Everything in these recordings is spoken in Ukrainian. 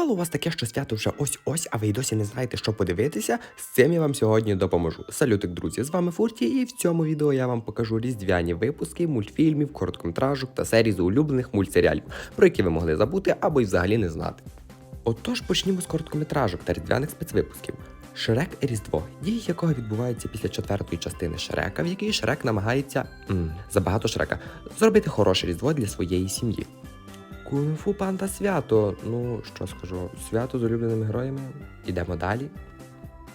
Бувало у вас таке, що свято вже ось-ось, а ви й досі не знаєте, що подивитися? З цим я вам сьогодні допоможу. Салютик, друзі! З вами Фурті, і в цьому відео я вам покажу різдвяні випуски мультфільмів, короткометражок та серій з улюблених мультсеріалів, про які ви могли забути або й взагалі не знати. Отож почнімо з короткометражок та різдвяних спецвипусків. Шрек Різдво, дії якого відбуваються після четвертої частини Шрека, в якій Шрек намагається м, забагато Шрека зробити хороше різдво для своєї сім'ї. Кунг-фу панда свято. Ну, що скажу, свято з улюбленими героями. Ідемо далі.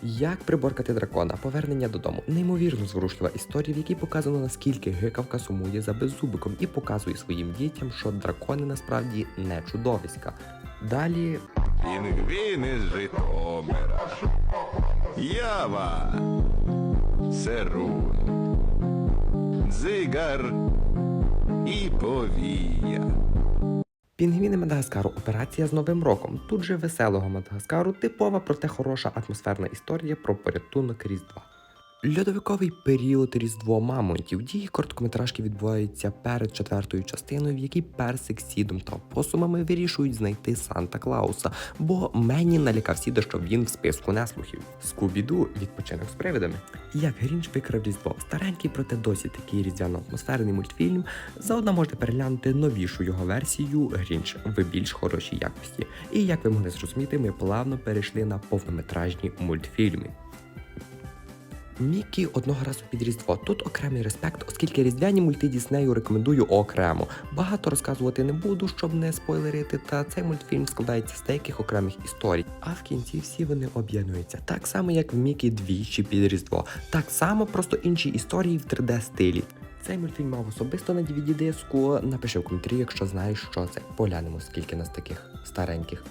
Як приборкати дракона? Повернення додому. Неймовірно зворушлива історія, в якій показано наскільки гикавка сумує за беззубиком і показує своїм дітям, що дракони насправді не чудовиська. Далі Пінгвін із Житомира. Ява. Серун. Дзигар і повія. Пінгвіни Мадагаскару. Операція з Новим роком. Тут же веселого Мадагаскару, типова, проте хороша атмосферна історія про порятунок Різдва. Льодовиковий період Різдво Мамонтів. Дії короткометражки відбуваються перед четвертою частиною, в якій персик сідом та посумами вирішують знайти Санта Клауса, бо Мені налякав сіда, щоб він в списку неслухів. Скубіду відпочинок з привидами. Як Грінч викрав Різдво, старенький, проте досі такий різдвяно-атмосферний мультфільм. Заодно можете переглянути новішу його версію Грінч в більш хорошій якості. І як ви могли зрозуміти, ми плавно перейшли на повнометражні мультфільми. Мікі одного разу під Різдво. Тут окремий респект, оскільки різдвяні мульти Діснею рекомендую окремо. Багато розказувати не буду, щоб не спойлерити, та цей мультфільм складається з деяких окремих історій. А в кінці всі вони об'єднуються. Так само, як в Мікі двічі під Різдво. Так само, просто інші історії в 3D стилі. Цей мультфільм мав особисто на dvd диску. Напиши в коментарі, якщо знаєш, що це. Поглянемо, скільки нас таких стареньких.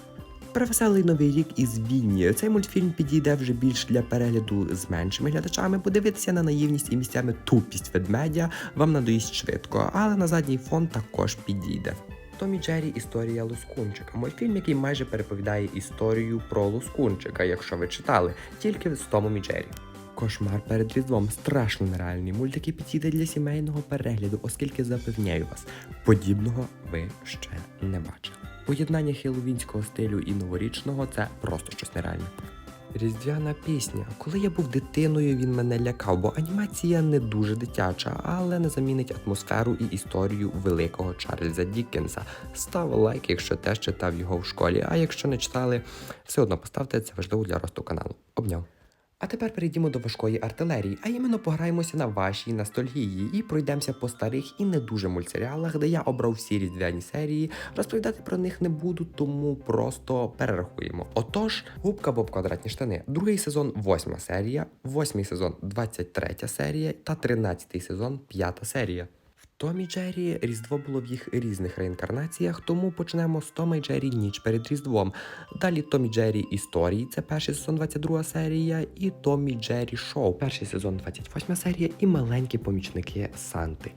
Про веселий новий рік із Вінні. Цей мультфільм підійде вже більш для перегляду з меншими глядачами. Подивитися на наївність і місцями тупість ведмедя вам надоїсть швидко, але на задній фон також підійде. Томі Джері Історія Лускунчика. Мультфільм, який майже переповідає історію про Лускунчика, якщо ви читали, тільки з Томом і Джері. Кошмар перед різдвом страшно нереальний мульт, який підійде для сімейного перегляду, оскільки запевняю вас, подібного ви ще не бачили. Поєднання хеловінського стилю і новорічного це просто щось нереальне. Різдвяна пісня. Коли я був дитиною, він мене лякав, бо анімація не дуже дитяча, але не замінить атмосферу і історію великого Чарльза Діккенса. Став лайк, якщо теж читав його в школі. А якщо не читали, все одно поставте це важливо для росту каналу. Обняв. А тепер перейдімо до важкої артилерії, а іменно пограємося на вашій ностальгії і пройдемося по старих і не дуже мультсеріалах, де я обрав всі різдвяні серії. Розповідати про них не буду, тому просто перерахуємо. Отож, губка Боб квадратні штани, другий сезон, восьма серія, восьмий сезон, 23 серія та тринадцятий сезон, п'ята серія. В Томі Джері Різдво було в їх різних реінкарнаціях, тому почнемо з Тома і Джері Ніч перед Різдвом. Далі Томі Джері Історії, це перший сезон, 22 серія, і Томі Джері Шоу, перший сезон, 28 серія, і маленькі помічники Санти.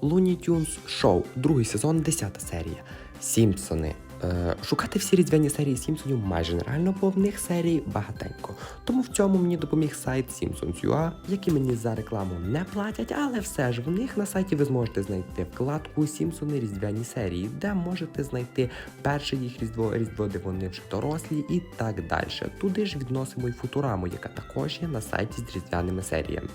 Луні Тюнс Шоу, другий сезон, 10 серія. Сімпсони. Е, шукати всі різдвяні серії Сімпсонів майже нереально, бо в них серій багатенько. Тому в цьому мені допоміг сайт Simpsons.ua, які мені за рекламу не платять, але все ж в них на сайті ви зможете знайти вкладку Сімпсони різдвяні серії, де можете знайти перше їх різдво, різдво, де вони вже дорослі, і так далі. Туди ж відносимо і футураму, яка також є на сайті з різдвяними серіями.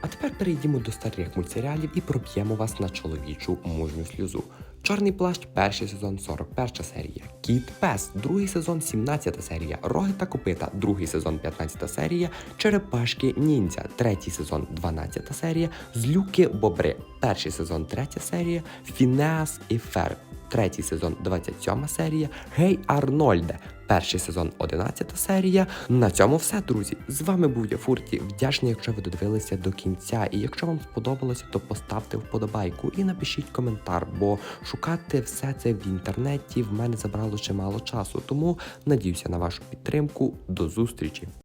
А тепер перейдімо до старих мультсеріалів і проб'ємо вас на чоловічу мужню сльозу. Чорний плащ, перший сезон, 41 серія. Кіт Пес, другий сезон, 17 серія. Роги та копита, другий сезон, 15 серія. Черепашки ніндзя, третій сезон, 12 серія. Злюки Бобри, перший сезон, 3 серія. Фінеас і Ферб, третій сезон, 27 серія. Гей Арнольде, перший сезон, 11 серія. На цьому все, друзі. З вами був я Фурті. Вдячний, якщо ви додивилися до кінця. І якщо вам сподобалося, то поставте вподобайку і напишіть коментар, бо шукати все це в інтернеті в мене забрало чимало часу. Тому надіюся на вашу підтримку. До зустрічі!